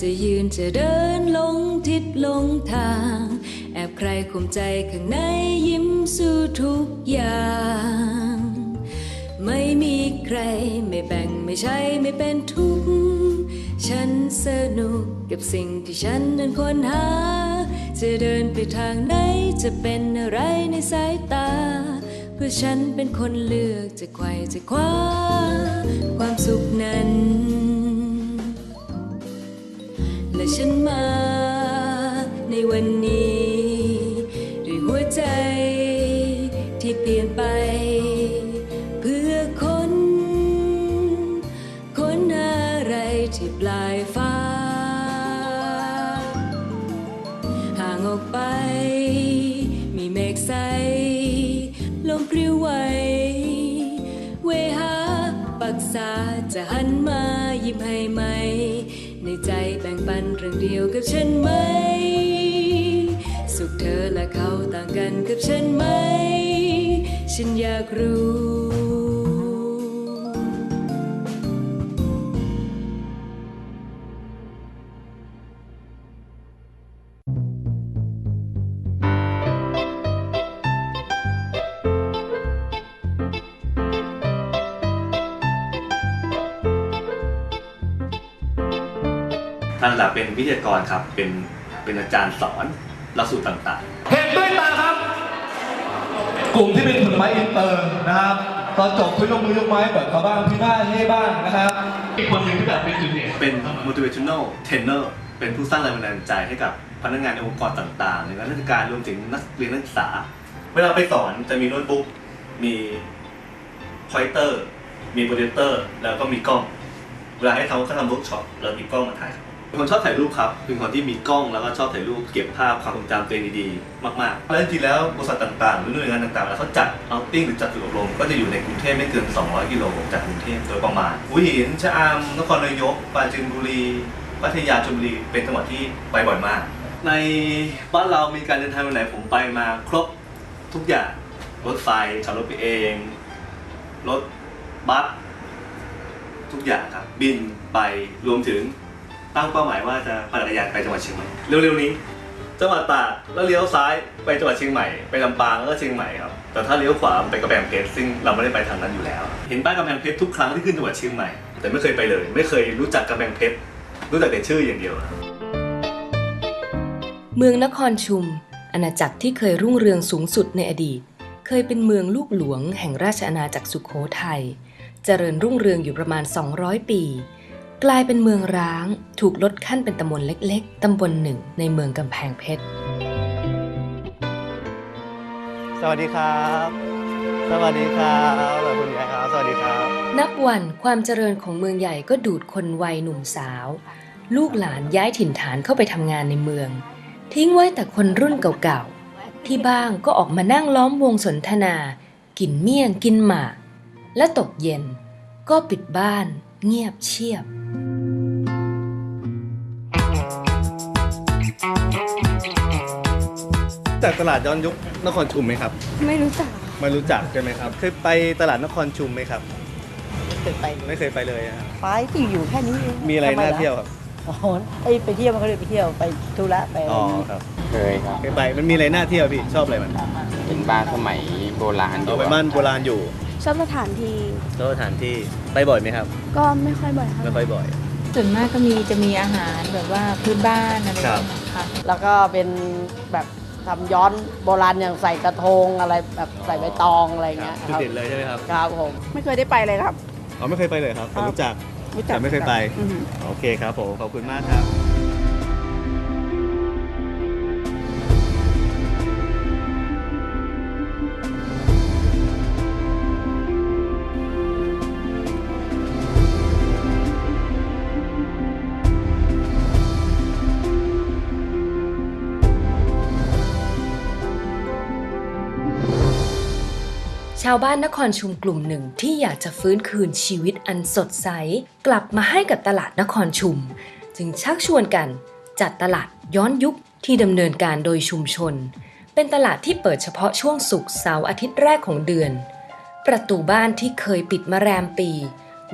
จะยืนจะเดินหลงทิศหลงทาง แอบใครข่มใจข้างในยิ้มสู้ทุกอย่าง ไม่มีใครไม่แบ่งไม่ใช่ไม่เป็นทุกข์ฉันสนุกกับสิ่งที่ฉันนั้นค้นหา จะเดินไปทางไหนจะเป็นอะไรในสายตา เพื่อฉันเป็นคนเลือกจะไขว่จะคว้า ความสุขนั้น รื่องเดียวกับฉันไหม สุขเธอและเขาต่างกันกับฉันไหม ฉันอยากรู้ ท่านหลักเป็นวิทยากรครับ เป็นเป็นอาจารย์สอนหลักสูตรต่างเห็นด้วยตาครับ กลุ่มที่เป็นผลไม้อินเตอร์นะครับ ตอนจบพี่ลงมือยกไม้แบบเขาบ้างพี่บ้านให้บ้างนะครับอีกคนหนึ่งที่แบบเป็นจุดเด่นๆเป็น motivational trainer เป็นผู้สร้างแรงบันดาลใจให้กับพนักงานในองค์กรต่างๆในงานราชการรวมถึงนักเรียนนักศึกษา เวลาไปสอนจะมีโน้ตบุ๊กมีพอยเตอร์ มีโปรเจคเตอร์ แล้วก็มีกล้อง เวลาให้เขาเขาทำเวิร์กช็อปเรามีกล้องมาถ่ายครับ เป็นคนชอบถ่ายรูปครับ เป็นคนที่มีกล้องแล้วก็ชอบถ่ายรูปเก็บภาพความทรงจำตัวเองดีๆ มากๆ แล้วจริงๆแล้วบริษัทต่างๆ หรือหน่วยงานต่างๆแล้วเขาจัดเอาติ้งหรือจัดฝึกอบรมก็จะอยู่ในกรุงเทพไม่เกิน 200 กิโลจากกรุงเทพโดยประมาณหัวหินชะอำนครนายกปราจีนบุรีพัทยาชลบุรีเป็นจังหวัดที่ไปบ่อยมาก ในบ้านเรามีการเดินทางไปไหนผมไปมาครบทุกอย่างรถไฟขับรถไปเอง รถบัสทุกอย่างครับ บินไปรวมถึง ตั้งเป้าหมายว่าจะปั่นจักรยานไปจังหวัดเชียงใหม่เร็วๆนี้ จังหวัดตากแล้วเลี้ยวซ้ายไปจังหวัดเชียงใหม่ไปลำปางแล้วก็เชียงใหม่ครับแต่ถ้าเลี้ยวขวาไปกระแพงเพชรซึ่งเราไม่ได้ไปทางนั้นอยู่แล้ว เห็นป้ายกระแพงเพชรทุกครั้งที่ขึ้นจังหวัดเชียงใหม่แต่ไม่เคยไปเลย ไม่เคยรู้จักกระแพงเพชรรู้จักแต่ชื่ออย่างเดียวครับเมืองนครชุม อาณาจักรที่เคยรุ่งเรืองสูงสุดในอดีต เคยเป็นเมืองลูกหลวงแห่งราชอาณาจักรสุขโขทัย เจริญรุ่งเรืองอยู่ประมาณ 200 ปี กลายเป็นเมืองร้าง ถูกลดขั้นเป็นตำบลเล็ก ๆ ตำบลหนึ่งในเมืองกำแพงเพชร สวัสดีครับ สวัสดีครับขอบคุณครับ สวัสดีครับ นับวันความเจริญของเมืองใหญ่ก็ดูดคนวัยหนุ่มสาว ลูกหลานย้ายถิ่นฐานเข้าไปทำงานในเมือง ทิ้งไว้แต่คนรุ่นเก่าๆ ที่บ้างก็ออกมานั่งล้อมวงสนทนา กินเมี่ยงกินหมาก และตกเย็น ก็ปิดบ้าน เงียบเชียบ จากตลาดย้อนยุคนครชุมไหมครับไม่รู้จักไม่รู้จักใช่ไหมครับเคยไปตลาดนครชุมไหมครับ เคยไปไม่เคยไปเลยอะครับไปที่อยู่แค่นี้เองมีอะไรทำน่าล่เที่ยวครับอ๋อไอไปเที่ยวมันก็เลยไปเที่ยวไปธุระไปอะไรอ๋ออย่างงี้ครับเคยครับ เคยไปมันมีอะไรน่าเที่ยวพี่ชอบอะไรมันเป็นบ้านสมัยโบราณเอาไปบ้านโบราณอยู่ชอบสถานที่แล้วสถานที่ไปบ่อยไหมครับก็ไม่ค่อยบ่อยเท่าไหไม่ร่ค่อยบ่อย ส่วนมากก็มีจะมีอาหารแบบว่าพื้นบ้านอะไรครับอย่างเงี้ยค่ะแล้วก็เป็นแบบ ทำย้อนโบราณอย่างใส่กระทงอะไรแบบใส่ใบตองอะไรอย่างเงี้ยจุดครับเด่นเลยใช่ไหมครับครับผม ไม่เคยได้ไปเลยครับ อ๋อไม่เคยไปเลยครับแต่รู้จักรู้จักแต่ไม่เคยไป อือฮึโอเคครับผมขอบคุณมากครับ ชาวบ้านนครชุมกลุ่มหนึ่งที่อยากจะฟื้นคืนชีวิตอันสดใส กลับมาให้กับตลาดนครชุม จึงชักชวนกันจัดตลาดย้อนยุคที่ดำเนินการโดยชุมชน เป็นตลาดที่เปิดเฉพาะช่วงศุกร์เสาร์อาทิตย์แรกของเดือน ประตูบ้านที่เคยปิดมาแรมปี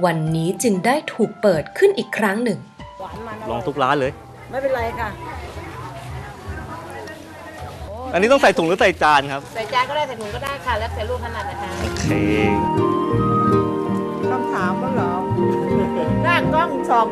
วันนี้จึงได้ถูกเปิดขึ้นอีกครั้งหนึ่งหวานมันลองทุกร้านเลย ไม่เป็นไรค่ะ อันนี้ต้องใส่ถุงหรือใส่จานครับใส่จานก็ได้ใส่ถุงก็ได้ค่ะ แล้วแต่ลูกถนัดนะคะโอเคต้องถามก็เหรอหน้ากล้องส่อง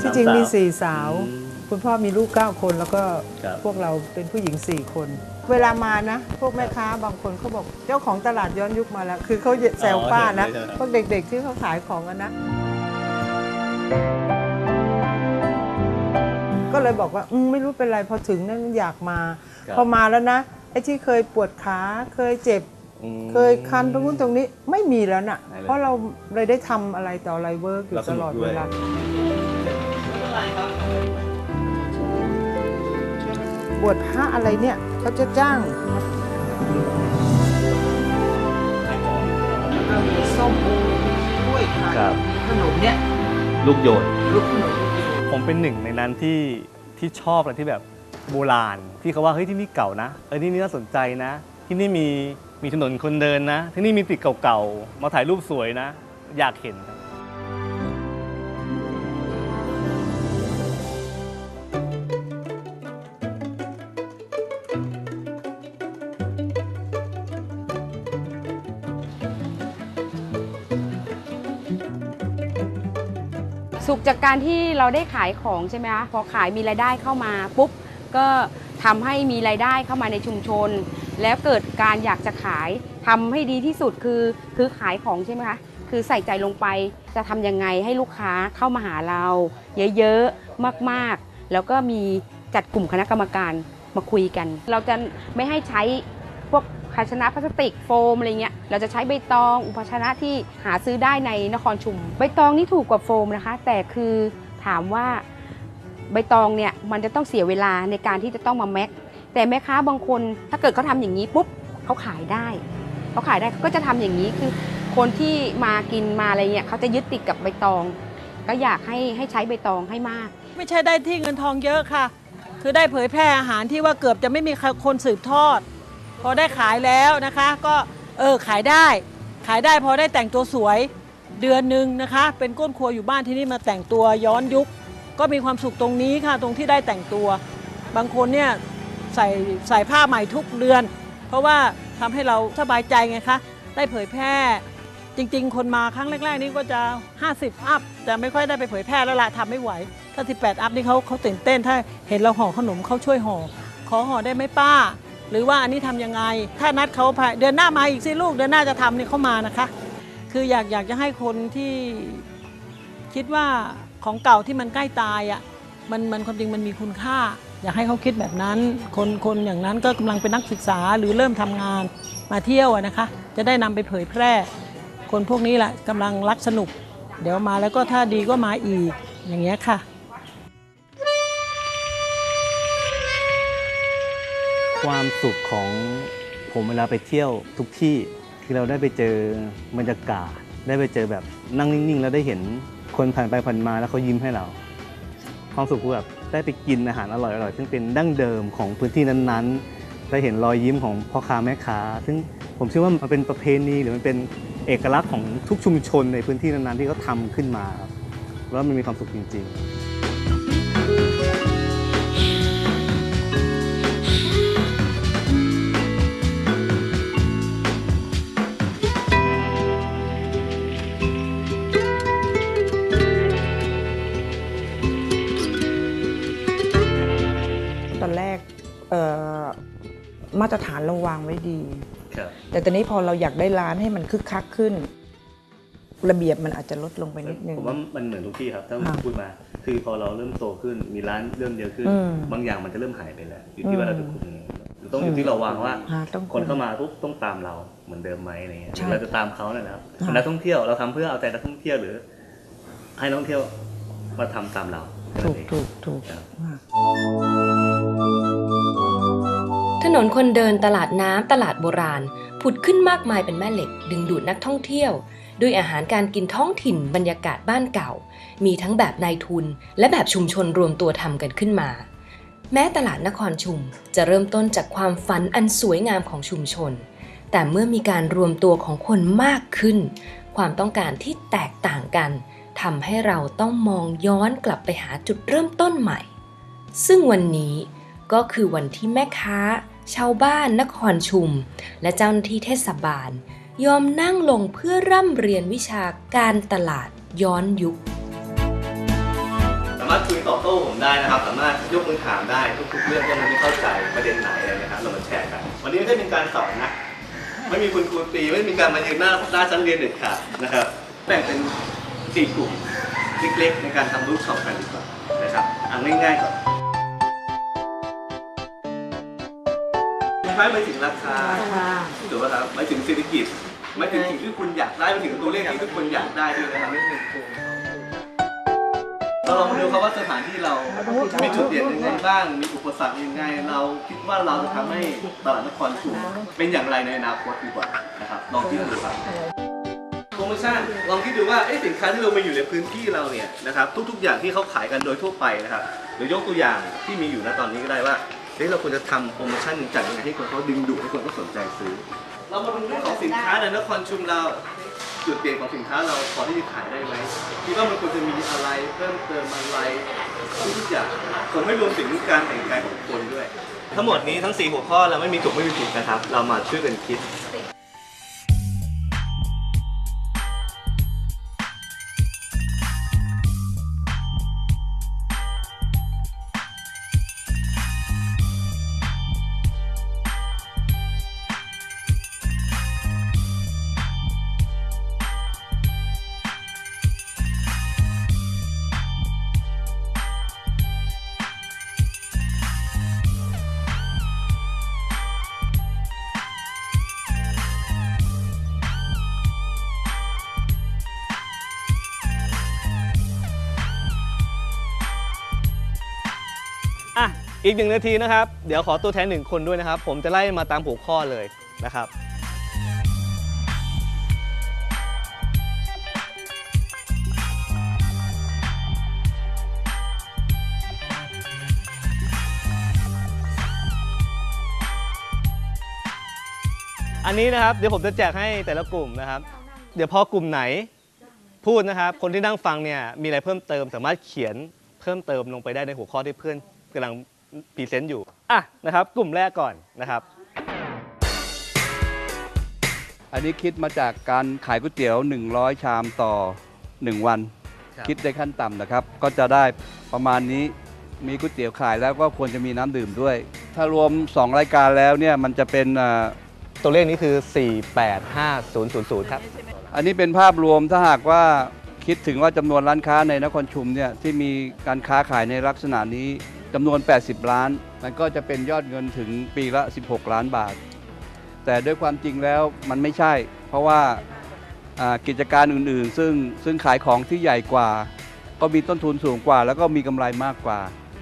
ที่จริงมีสามสาวสี่สาวอืมคุณพ่อมีลูก9คนแล้วก็ครับพวกเราเป็นผู้หญิง4คน เวลามานะ พวกแม่ค้าบางคนเขาบอกเจ้าของตลาดย้อนยุคมาแล้ว คือเขาแซวป้านะเห็นเลยใช่ไหมพวกเด็กๆที่เขาขายของกันนะ ก็เลยบอกว่าอมไม่รู้เป็นไรพอถึงนั้นอยากมา ครับ พอมาแล้วนะไอ้ที่เคยปวดขาเคยเจ็บ อืม เคยคันตรงนู้นตรงนี้ไม่มีแล้วน่ะ ไม่เลย เพราะเราเลยได้ทำอะไรต่ออะไรเวิร์กอยู่แล้วสตนุกลอดด้วยเวลา บวชพระอะไรเนี่ยเขาจะจ้างส้มโอถ้วยค่ะครับ ขนมเนี่ยลูกโยนลูกขนม ผมเป็นหนึ่งในนั้นที่ที่ชอบอะไรที่แบบโบราณ ที่เขาว่าเฮ้ยที่นี่เก่านะเออที่นี่น่าสนใจนะ ที่นี่มีมีถนนคนเดินนะ ที่นี่มีตึกเก่าๆมาถ่ายรูปสวยนะ อยากเห็น สุขจากการที่เราได้ขายของใช่ไหมคะพอขายมีรายได้เข้ามาปุ๊บก็ทำให้มีรายได้เข้ามาในชุมชน แล้วเกิดการอยากจะขายทำให้ดีที่สุดคือคือขายของใช่ไหมคะคือใส่ใจลงไปจะทำยังไงให้ลูกค้าเข้ามาหาเรา เยอะๆมากๆ แล้วก็มีจัดกลุ่มคณะกรรมการมาคุยกัน เราจะไม่ให้ใช้พวก ภาชนะพลาสติกโฟมอะไรเงี้ยเราจะใช้ใบตอง อุปภาชนะที่หาซื้อได้ในนครชุม ใบตองนี่ถูกกว่าโฟมนะคะ แต่คือถามว่าใบตองเนี่ยมันจะต้องเสียเวลาในการที่จะต้องมาแม็ก แต่แม่ค้าบางคนถ้าเกิดเขาทำอย่างนี้ปุ๊บเขาขายได้เขาขายได้เขาก็จะทำอย่างนี้คือคนที่มากินมาอะไรเงี้ยเขาจะยึดติดกับใบตอง ก็อยากให้ให้ใช้ใบตองให้มาก ไม่ใช่ได้ที่เงินทองเยอะค่ะ คือได้เผยแพร่อาหารที่ว่าเกือบจะไม่มีใครคนสืบทอด พอได้ขายแล้วนะคะ ก็เออขายได้ ขายได้พอได้แต่งตัวสวยเดือนหนึ่งนะคะ เป็นก้นครัวอยู่บ้านที่นี่มาแต่งตัวย้อนยุค ก็มีความสุขตรงนี้ค่ะ ตรงที่ได้แต่งตัว บางคนเนี่ยใส่ใส่ผ้าใหม่ทุกเดือน เพราะว่าทำให้เราสบายใจไงคะได้เผยแพร่จริง ๆ คนมาครั้งแรก ๆ นี่ก็จะ 50 อัพแต่ไม่ค่อยได้ไปเผยแพร่แล้วล่ะทำไม่ไหว ถ้า 18 อัพนี่เขาเขาตื่นเต้นถ้าเห็นเราห่อขนมเขาช่วยห่อขอห่อได้ไหมป้า หรือว่าอันนี้ทำยังไง ถ้านัดเขาภายเดือนหน้ามาอีกสิลูกเดือนหน้าจะทำนี่เขามานะคะ คืออยากอยากจะให้คนที่คิดว่าของเก่าที่มันใกล้ตายอะมันมันความจริงมันมีคุณค่า อยากให้เขาคิดแบบนั้น คนคนอย่างนั้นก็กำลังเป็นนักศึกษาหรือเริ่มทำงานมาเที่ยวนะคะ จะได้นำไปเผยแพร่ คนพวกนี้แหละกำลังรักสนุก เดี๋ยวมาแล้วก็ถ้าดีก็มาอีกอย่างเงี้ยค่ะ ความสุขของผมเวลาไปเที่ยวทุกที่คือเราได้ไปเจอบรรยากาศ ได้ไปเจอแบบนั่งนิ่งๆ แล้วได้เห็นคนผ่านไปผ่านมาแล้วเขายิ้มให้เรา ความสุขคือแบบได้ไปกินอาหารอร่อยๆซึ่งเป็นดั้งเดิมของพื้นที่นั้นๆ ได้เห็นรอยยิ้มของพ่อค้าแม่ค้า ซึ่งผมเชื่อว่ามันเป็นประเพณีหรือมันเป็นเอกลักษณ์ของทุกชุมชนในพื้นที่นั้นๆที่เขาทำขึ้นมาครับแล้วมันมีความสุขจริง ๆ มาตรฐานเราวางไว้ดีครับแต่ตอนนี้พอเราอยากได้ร้านให้มันคึกคักขึ้น ระเบียบมันอาจจะลดลงไปนิดนึงผมว่ามันเหมือนทุกที่ครับถ้าค่ะพูดมา คือพอเราเริ่มโตขึ้นมีร้านเริ่มเยอะขึ้นอืมบางอย่างมันจะเริ่มหายไปแล้วอยู่ที่ว่าอืมเราจะคุมยังไงหรือต้องอยู่ที่เราวางว่าอ่าต้องคนเข้ามาปุ๊บต้องตามเราเหมือนเดิมไหมอะไรเงี้ยใช่หรือเราจะตามเขาเนี่ยนะครับค่ะนักท่องเที่ยวเราทำเพื่อเอาใจนักท่องเที่ยวหรือ ให้นักท่องเที่ยวมาทำตามเรา ถูกถูกถูกครับค่ะถ นนคนเดินตลาดน้ำตลาดโบราณ ผุดขึ้นมากมายเป็นแม่เหล็ก ดึงดูดนักท่องเที่ยว ด้วยอาหารการกินท้องถิ่นบรรยากาศบ้านเก่า มีทั้งแบบนายทุน และแบบชุมชนรวมตัวทำกันขึ้นมา แม้ตลาดนครชุมจะเริ่มต้นจากความฝันอันสวยงามของชุมชน แต่เมื่อมีการรวมตัวของคนมากขึ้น ความต้องการที่แตกต่างกันทำให้เราต้องมองย้อนกลับไปหาจุดเริ่มต้นใหม่ ซึ่งวันนี้ก็คือวันที่แม่ค้า ชาวบ้านนครชุม และเจ้าหน้าที่เทศบาล ยอมนั่งลงเพื่อร่ำเรียนวิชาการตลาดย้อนยุค สามารถคุยตอบโต้ผมได้นะครับ สามารถยกมือถามได้ทุกๆเรื่องที่มันไม่เข้าใจประเด็นไหนอะไรนะครับเรามาแชร์กัน วันนี้ไม่ได้เป็นการสอนนะ ไม่มีคุณครูตีไม่มีการมายืนหน้าหน้าชั้นเรียนเด็ดขาดนะครับแบ่งเป็นสี่กลุ่มเล็กๆในการทำรูปช็อปกันดีกว่านะครับเอาง่ายๆก่อน คล้ายไปถึงราคาถูกไหมครับไปถึงเศรษฐกิจไม่ถึงสิ่งที่คุณอยากได้ไปถึงตัวเลขที่ทุกคนอยากได้ด้วยนะครับเราลองมาดูครับว่าสถานที่เรา มีจุดเด่นยังไงบ้าง มีอุปสรรคยังไง เราคิดว่าเราจะทำให้ตลาดนครชุมเป็นอย่างไรในอนาคตดีกว่านะครับ ลองคิดดูครับโปรโมชั่น ลองคิดดูว่าเอ๊ะสินค้าที่เรามีอยู่ในพื้นที่เราเนี่ยนะครับ ทุกๆอย่างที่เขาขายกันโดยทั่วไปนะครับ หรือยกตัวอย่างที่มีอยู่ณตอนนี้ก็ได้ว่า เฮ้ยเราควรจะทำโปรโมชั่นจัดยังไงให้คนเขาดึงดูดให้คนเขาสนใจซื้อ เรามาดูเรื่องของสินค้าในนครชุมเราจุดเด่นของสินค้าเราพอที่จะขายได้ไหมคิดว่ามันควรจะมีอะไรเพิ่มเติมอะไรทุกๆอย่างผมไม่รวมถึงการแต่งกายของคนด้วย ทั้งหมดนี้ทั้ง 4 หัวข้อเราไม่มีถูกไม่มีผิดนะครับ เรามาช่วยกันคิด อีกหนึ่งนาทีนะครับ เดี๋ยวขอตัวแทนหนึ่งคนด้วยนะครับ ผมจะไล่มาตามหัวข้อเลยนะครับ อันนี้นะครับเดี๋ยวผมจะแจกให้แต่ละกลุ่มนะครับ เดี๋ยวพอกลุ่มไหนพูดนะครับ คนที่นั่งฟังเนี่ยมีอะไรเพิ่มเติม สามารถเขียนเพิ่มเติมลงไปได้ในหัวข้อที่เพื่อนกำลัง พรีเซนต์อยู่อะนะครับ กลุ่มแรกก่อนนะครับอันนี้คิดมาจากการขายก๋วยเตี๋ยว 100 ชามต่อ 1 วันครับคิดได้ขั้นต่ำนะครับ ก็จะได้ประมาณนี้มีก๋วยเตี๋ยวขายแล้วก็ควรจะมีน้ำดื่มด้วย ถ้ารวม 2 รายการแล้วเนี่ยมันจะเป็นอ่าตัวเลขนี้คือ 485000 ครับ อันนี้เป็นภาพรวมถ้าหากว่าคิดถึงว่าจำนวนร้านค้าในนครชุมเนี่ยที่มีการค้าขายในลักษณะนี้ จำนวน 80 ล้าน มันก็จะเป็นยอดเงินถึงปีละ 16 ล้านบาท แต่ด้วยความจริงแล้วมันไม่ใช่ เพราะว่ากิจการอื่นๆ ซึ่งซึ่งขายของที่ใหญ่กว่า ก็มีต้นทุนสูงกว่า แล้วก็มีกำไรมากกว่า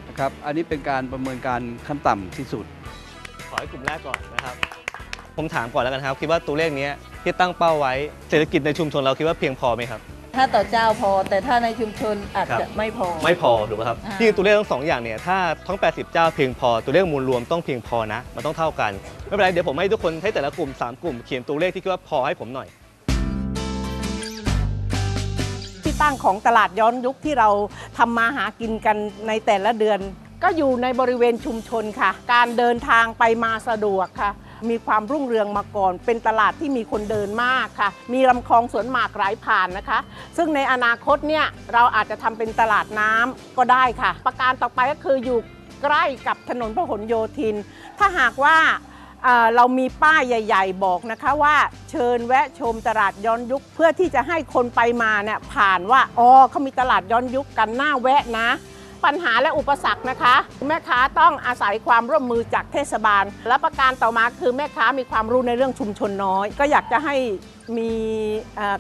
นะครับ อันนี้เป็นการประเมินการขั้นต่ำที่สุด ขอให้กลุ่มแรกก่อนนะครับ ผมถามก่อนแล้วกันครับ คิดว่าตัวเลขนี้ที่ตั้งเป้าไว้เศรษฐกิจในชุมชนเราคิดว่าเพียงพอไหมครับ ถ้าต่อเจ้าพอ แต่ถ้าในชุมชนอาจครัจะบไม่พอ ไม่พอถูกไหมครับอ่า ที่ตัวเลขทั้งสองอย่างเนี่ยถ้าทั้ง 80 เจ้าเพียงพอตัวเลขมูลรวมต้องเพียงพอนะมันต้องเท่ากันไม่เป็นไรเดี๋ยวผมให้ทุกคนให้แต่ละกลุ่ม3กลุ่มเขียนตัวเลขที่คิดว่าพอให้ผมหน่อย ที่ตั้งของตลาดย้อนยุคที่เราทำมาหากินกันในแต่ละเดือน ก็อยู่ในบริเวณชุมชนค่ะ การเดินทางไปมาสะดวกค่ะ มีความรุ่งเรืองมาก่อน เป็นตลาดที่มีคนเดินมากค่ะ มีลำคลองสวนหมากไหลผ่านนะคะ ซึ่งในอนาคตเนี่ยเราอาจจะทำเป็นตลาดน้ำก็ได้ค่ะ ประการต่อไปก็คืออยู่ใกล้กับถนนพหลโยธิน ถ้าหากว่าเรามีป้ายใหญ่ ๆ บอกนะคะว่าเชิญแวะชมตลาดย้อนยุค เพื่อที่จะให้คนไปมาเนี่ยผ่านว่าอ๋อเขามีตลาดย้อนยุคกันหน้าแวะนะ ปัญหาและอุปสรรคนะคะ แม่ค้าต้องอาศัยความร่วมมือจากเทศบาล และประการต่อมาคือแม่ค้ามีความรู้ในเรื่องชุมชนน้อย ก็อยากจะให้มี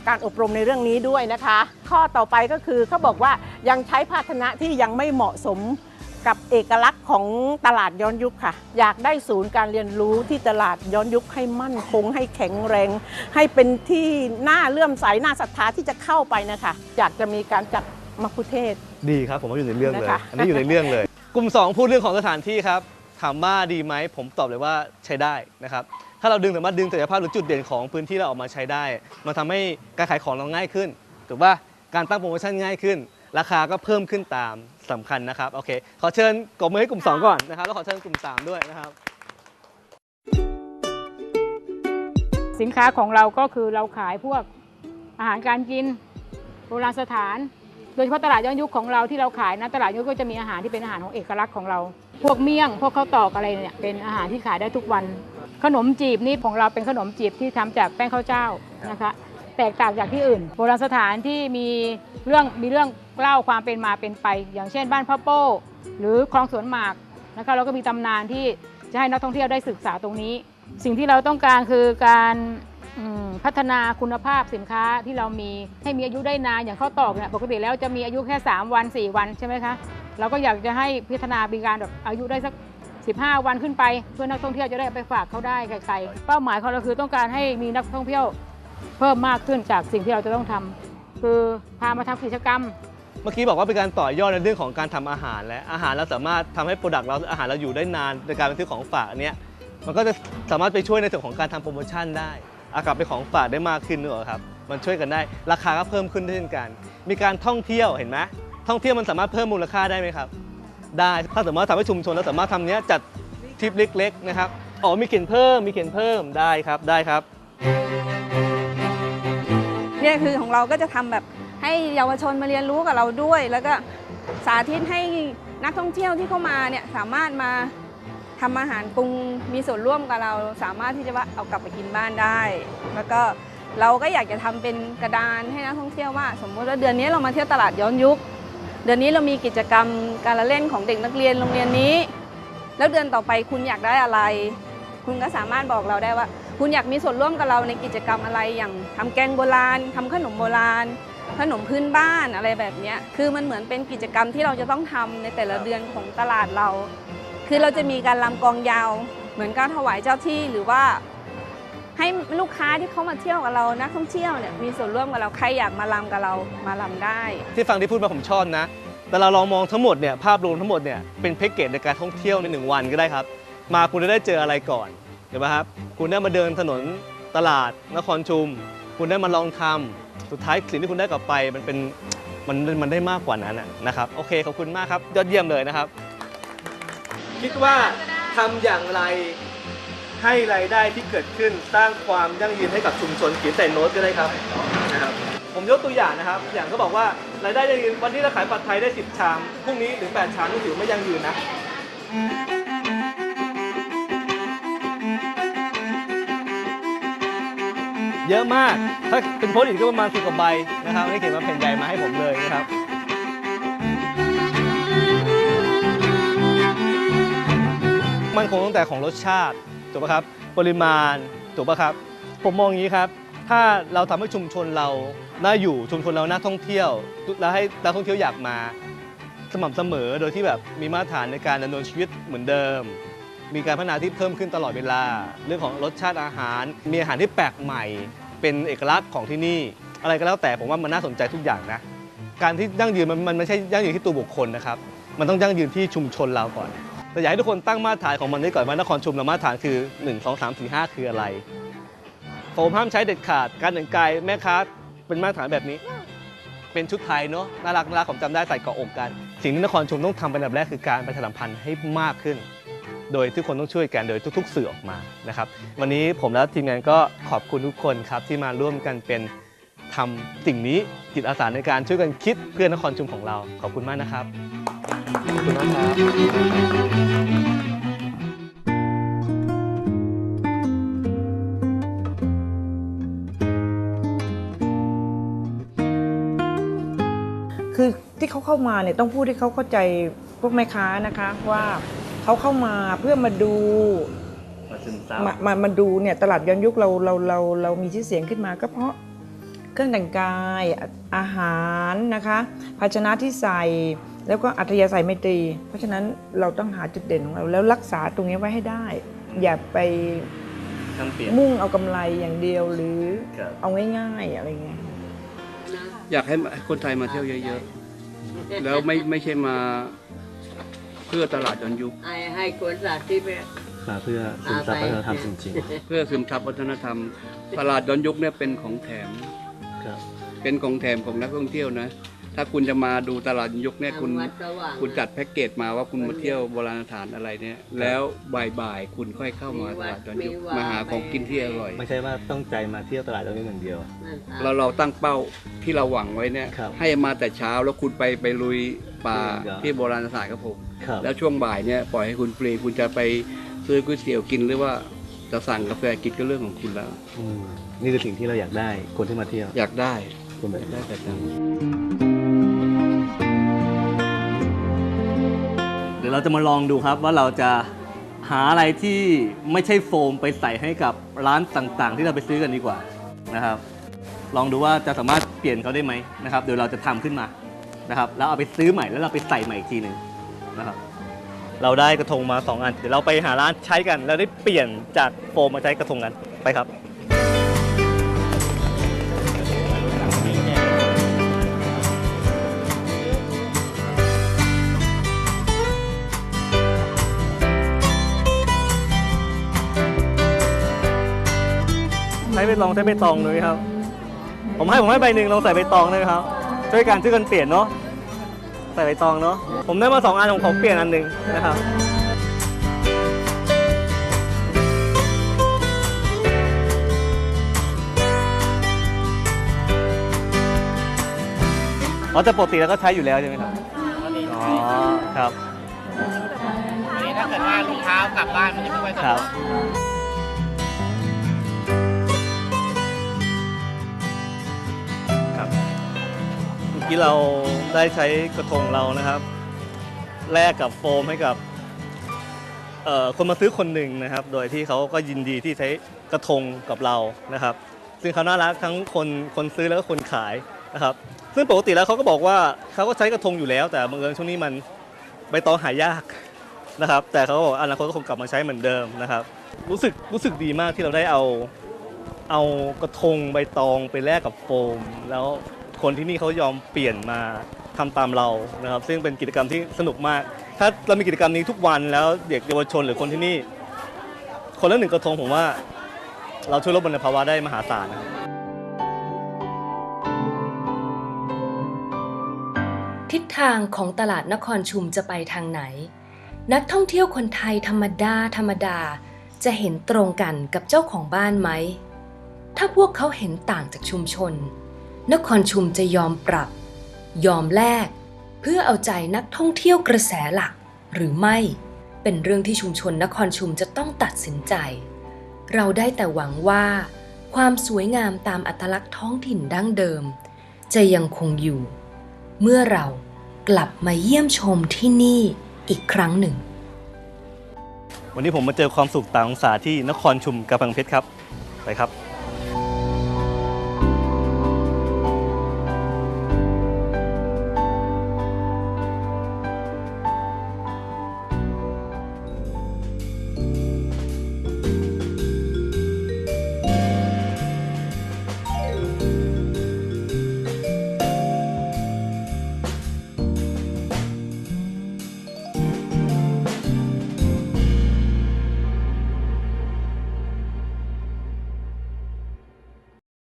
การอบรมในเรื่องนี้ด้วยนะคะ ข้อต่อไปก็คือเขาบอกว่ายังใช้ภาชนะที่ยังไม่เหมาะสมกับเอกลักษณ์ของตลาดย้อนยุคค่ะ อยากได้ศูนย์การเรียนรู้ที่ตลาดย้อนยุคให้มั่นคง ให้แข็งแรง ให้เป็นที่น่าเลื่อมใสน่าศรัทธาที่จะเข้าไปนะคะ อยากจะมีการจัด มัคคุเทศก์ดีครับ ผมว่าอยู่ในเรื่องเลย นะคะ อันนี้อยู่ในเรื่องเลย กลุ่ม 2 พูดเรื่องของสถานที่ครับถามว่าดีไหมผมตอบเลยว่าใช้ได้นะครับถ้าเราดึงสามารถดึงศักยภาพหรือจุดเด่นของพื้นที่เราออกมาใช้ได้ มันทำให้การขายของเราง่ายขึ้นถูกป่ะการตั้งโปรโมชั่นง่ายขึ้น ราคาก็เพิ่มขึ้นตามสำคัญนะครับโอเคขอเชิญกบมือให้กลุ่ม2ก่อนนะครับแล้วขอเชิญกลุ่ม3ด้วยนะครับ สินค้าของเราก็คือเราขายพวกอาหารการกินโบราณสถานโดยเฉพาะตลาดย้อนยุคของเราที่เราขายนะตลาดย้อนยุคก็จะมีอาหารที่เป็นอาหารของเอกลักษณ์ของเรา พวกเมี่ยง พวกข้าวตอกอะไรเนี่ยเป็นอาหารที่ขายได้ทุกวัน ขนมจีบนี่ของเราเป็นขนมจีบที่ทำจากแป้งข้าวเจ้านะคะแตกต่างจากที่อื่น โบราณสถานที่มีเรื่องมีเรื่องเล่าความเป็นมาเป็นไป อย่างเช่น บ้านพ่อโป้หรือคลองสวนหมากนะคะเราก็มีตำนานที่จะให้นักท่องเที่ยวได้ศึกษาตรงนี้ สิ่งที่เราต้องการคือการ พัฒนาคุณภาพสินค้าที่เรามีให้มีอายุได้นานอย่างข้าวตอกเนี่ยปกติแล้วจะมีอายุแค่ 3 วัน 4 วันใช่ไหมคะเราก็อยากจะให้พัฒนามีการแบบอายุได้สัก 15 วันขึ้นไป เพื่อนักท่องเที่ยวจะได้ไปฝากเขาได้ไกลๆเป้าหมายของเราคือต้องการให้มีนักท่องเที่ยวเพิ่มมากขึ้นจากสิ่งที่เราจะต้องทำคือพามาทำกิจกรรม เมื่อกี้บอกว่าเป็นการต่อยอดในเรื่องของการทำอาหารและอาหารเราสามารถทำให้โปรดักต์เราอาหารเราอยู่ได้นานในการเป็นซื้อของฝากอันเนี้ยมันก็จะสามารถไปช่วยในส่วนของการทำโปรโมชั่นได้ อากลับเป็นของฝากได้มากขึ้นด้วยครับ มันช่วยกันได้ ราคาก็เพิ่มขึ้นเช่นกัน มีการท่องเที่ยวเห็นไหมท่องเที่ยวมันสามารถเพิ่มมูลค่าได้ไหมครับ ได้ถ้าสามารถทำให้ชุมชนเราสามารถทำเนี้ยจัดทริปเล็กๆนะครับอ๋อมีเขียนเพิ่มมีเขียนเพิ่มได้ครับได้ครับเนี่ยคือของเราก็จะทำแบบให้เยาวชนมาเรียนรู้กับเราด้วย แล้วก็สาธิตให้นักท่องเที่ยวที่เข้ามาเนี่ยสามารถมา ทำอาหารปรุงมีส่วนร่วมกับเราสามารถที่จะว่าเอากลับไปกินบ้านได้ แล้วก็เราก็อยากจะทำเป็นกระดานให้นักท่องเที่ยวว่า สมมติว่าเดือนนี้เรามาเที่ยวตลาดย้อนยุค เดือนนี้เรามีกิจกรรมการละเล่นของเด็กนักเรียนโรงเรียนนี้ แล้วเดือนต่อไปคุณอยากได้อะไร คุณก็สามารถบอกเราได้ว่า คุณอยากมีส่วนร่วมกับเราในกิจกรรมอะไรอย่างทำแกงโบราณทำขนมโบราณ ขนมพื้นบ้านอะไรแบบนี้คือมันเหมือนเป็นกิจกรรมที่เราจะต้องทำในแต่ละเดือนของตลาดเรา คือเราจะมีการรำกองยาว เหมือนการถวายเจ้าที่หรือว่า ให้ลูกค้าที่เขามาเที่ยวกับเรานักท่องเที่ยวเนี่ยมีส่วนร่วมกับเราใครอยากมารำกับเรามารำได้ ที่ฟังที่พูดมาผมชอบนะ แต่เราลองมองทั้งหมดเนี่ยภาพรวมทั้งหมดเนี่ยเป็นแพ็กเกจในการท่องเที่ยวในหนึ่งวันก็ได้ครับ มาคุณจะได้เจออะไรก่อนเห็นไหมครับคุณได้มาเดินถนนตลาดนครชุม คุณได้มาลองทำสุดท้ายสิ่งที่คุณได้กลับไปมันเป็นมันมันได้มากกว่านั้นนะนะครับโอเคขอบคุณมากครับยอดเยี่ยมเลยนะครับ คิดว่าทำอย่างไรให้รายได้ที่เกิดขึ้นสร้างความยั่งยืนให้กับชุมชนเขียนใส่โน้ตก็ได้ครับนะครับ ผมยกตัวอย่างนะครับ อย่างก็บอกว่ารายได้ยั่งยืนวันนี้เราขายผัดไทยได้ 10 ชามพรุ่งนี้หรือ8ชามนี่ถือไม่ยั่งยืนนะเยอะมาก ถ้าเป็นโพสต์อีกก็ประมาณสิบกว่าใบนะครับให้เขียนมาแผ่นใหญ่มาให้ผมเลยนะครับ มันคงตั้งแต่ของรสชาติถูกป่ะครับปริมาณถูกป่ะครับผมมองอย่างนี้ครับ ถ้าเราทำให้ชุมชนเราน่าอยู่ชุมชนเราน่าท่องเที่ยว แล้วให้นักท่องเที่ยวอยากมา สม่ำเสมอโดยที่แบบมีมาตรฐานในการดำเนินชีวิตเหมือนเดิม มีการพัฒนาที่เพิ่มขึ้นตลอดเวลา เรื่องของรสชาติอาหาร มีอาหารที่แปลกใหม่ เป็นเอกลักษณ์ของที่นี่ อะไรก็แล้วแต่ผมว่ามันน่าสนใจทุกอย่างนะ การที่ยั่งยืนมันมันไม่ใช่ยั่งยืนที่ตัวบุคคลนะครับ มันต้องยั่งยืนที่ชุมชนเราก่อน แต่อยากให้ทุกคนตั้งมาตรฐานของมันไว้ก่อนว่านครชุมเรามาตรฐานคือ 1 2 3 4 5 คืออะไรโฟมห้ามใช้เด็ดขาดการแต่งกายแม่ค้าเป็นมาตรฐานแบบนี้ เป็นชุดไทยเนาะน่ารักน่ารักผมจำได้ใส่เกาะอกกัน สิ่งที่นครชุมต้องทำเป็นอันดับแรกคือการประชาสัมพันธ์ให้มากขึ้น โดยทุกคนต้องช่วยกันโดยทุก ๆ สื่อออกมานะครับ วันนี้ผมและทีมงานก็ขอบคุณทุกคนครับที่มาร่วมกันเป็นทำสิ่งนี้จิตอาสาในการช่วยกันคิดเพื่อนครชุมของเราขอบคุณมากนะครับ ขอบคุณมากครับคือที่เขาเข้ามาเนี่ยต้องพูดให้เขาเข้าใจพวกแม่ค้านะคะว่าเขาเข้ามาเพื่อมาดูมาซึมซับมามามาดูเนี่ยตลาดย้อนยุคเราเราเราเรามีชื่อเสียงขึ้นมา ก็เพราะเครื่องแต่งกายอาอาหารนะคะ ภาชนะที่ใส่ แล้วก็อัธยาศัยไมตรี เพราะฉะนั้นเราต้องหาจุดเด่นของเรา แล้วรักษาตรงนี้ไว้ให้ได้ อย่าไปทำเปลี่ยนมุ่งเอากำไรอย่างเดียวหรือครับเอาง่ายๆอะไรเงี้ยอยากให้คนไทยมาเที่ยวเยอะๆ แล้วไม่ไม่ใช่มาเพื่อตลาดย้อนยุคให้ให้คนสาธิตไปมาเพื่อซึมซับวัฒนธรรมจริงเพื่อซึมซับวัฒนธรรม ตลาดย้อนยุคเนี่ยเป็นของแถมๆครับเป็นของแถมของนักท่องเที่ยวนะ ถ้าคุณจะมาดูตลาดย้อนยุคเนี่ยคุณคุณจัดแพ็กเกจมาว่าคุณมาเที่ยวโบราณสถานอะไรเนี่ย แล้วบ่ายๆคุณค่อยเข้ามาตลาดย้อนยุคมาหาของกินที่อร่อย ไม่ใช่ว่าต้องใจมาเที่ยวตลาดตรงนี้อย่างเดียว เราเราตั้งเป้าที่เราหวังไว้เนี่ยครับให้มาแต่เช้าแล้วคุณไปไปลุยป่าครับที่โบราณสถานครับผมครับแล้วช่วงบ่ายเนี่ยปล่อยให้คุณฟรีคุณจะไปซื้อก๋วยเตี๋ยวกินหรือว่าจะสั่งกาแฟกินก็เรื่องของคุณแล้วอืมนี่คือสิ่งที่เราอยากได้คนที่มาเที่ยวอยากได้คนแบบได้แต่นั้น ดี๋ยวเราจะมาลองดูครับว่าเราจะหาอะไรที่ไม่ใช่โฟมไปใส่ให้กับร้านต่างๆ ที่เราไปซื้อกันดีกว่านะครับ ลองดูว่าจะสามารถเปลี่ยนเขาได้ไหมนะครับ เดี๋ยวเราจะทำขึ้นมานะครับแล้วเอาไปซื้อใหม่แล้วเราไปใส่ใหม่อีกทีหนึ่งนะครับ เราได้กระทงมา 2 อัน เดี๋ยวเราไปหาร้านใช้กัน แล้วได้เปลี่ยนจากโฟมมาใช้กระทงกันไปครับ ใช้ใบตองใช้ใบตองเลยครับ ผมให้ผมให้ใบหนึ่งลองใส่ใบตองได้ไหมครับช่วยกันช่วยกันเปลี่ยนเนาะใส่ใบตองเนาะผมได้มาสองอันผมขอเปลี่ยนอันหนึ่งนะครับอ๋อแต่ปกติแล้วก็ใช้อยู่แล้วใช่ไหมครับอ๋อครับถ้าเกิดว่าลูกค้ากลับบ้านมันจะไม่ค่อยสะดวก กี้เราได้ใช้กระทงเรานะครับแลกกับโฟมให้กับคนมาซื้อคนหนึ่งนะครับ โดยที่เขาก็ยินดีที่ใช้กระทงกับเรานะครับ ซึ่งเขาน่ารักทั้งคนคนซื้อแล้วก็คนขายนะครับ ซึ่งปกติแล้วเขาก็บอกว่าเขาก็ใช้กระทงอยู่แล้ว แต่บังเอิญช่วงนี้มันใบตองหายากนะครับ แต่เขาบอกอนาคตก็คงกลับมาใช้เหมือนเดิมนะครับ รู้สึกรู้สึกดีมากที่เราได้เอาเอากระทงใบตองไปแลกกับโฟมแล้ว คนที่นี่เขายอมเปลี่ยนมาทำตามเรานะครับ ซึ่งเป็นกิจกรรมที่สนุกมาก ถ้าเรามีกิจกรรมนี้ทุกวันแล้วเด็กเยาวชนหรือคนที่นี่ คนละหนึ่งกระทงผมว่า เราช่วยลดมลภาวะได้มหาศาลนะครับทิศทางของตลาดนครชุมจะไปทางไหน นักท่องเที่ยวคนไทยธรรมดาธรรมดา จะเห็นตรงกันกับเจ้าของบ้านไหม ถ้าพวกเขาเห็นต่างจากชุมชน นครชุมจะยอมปรับ ยอมแลกเพื่อเอาใจนักท่องเที่ยวกระแสหลักหรือไม่ เป็นเรื่องที่ชุมชนนครชุมจะต้องตัดสินใจ เราได้แต่หวังว่า ความสวยงามตามอัตลักษณ์ท้องถิ่นดั้งเดิม จะยังคงอยู่ เมื่อเรากลับมาเยี่ยมชมที่นี่อีกครั้งหนึ่ง วันนี้ผมมาเจอความสุขต่างองศาที่นครชุมกำแพงเพชรครับ ไปครับ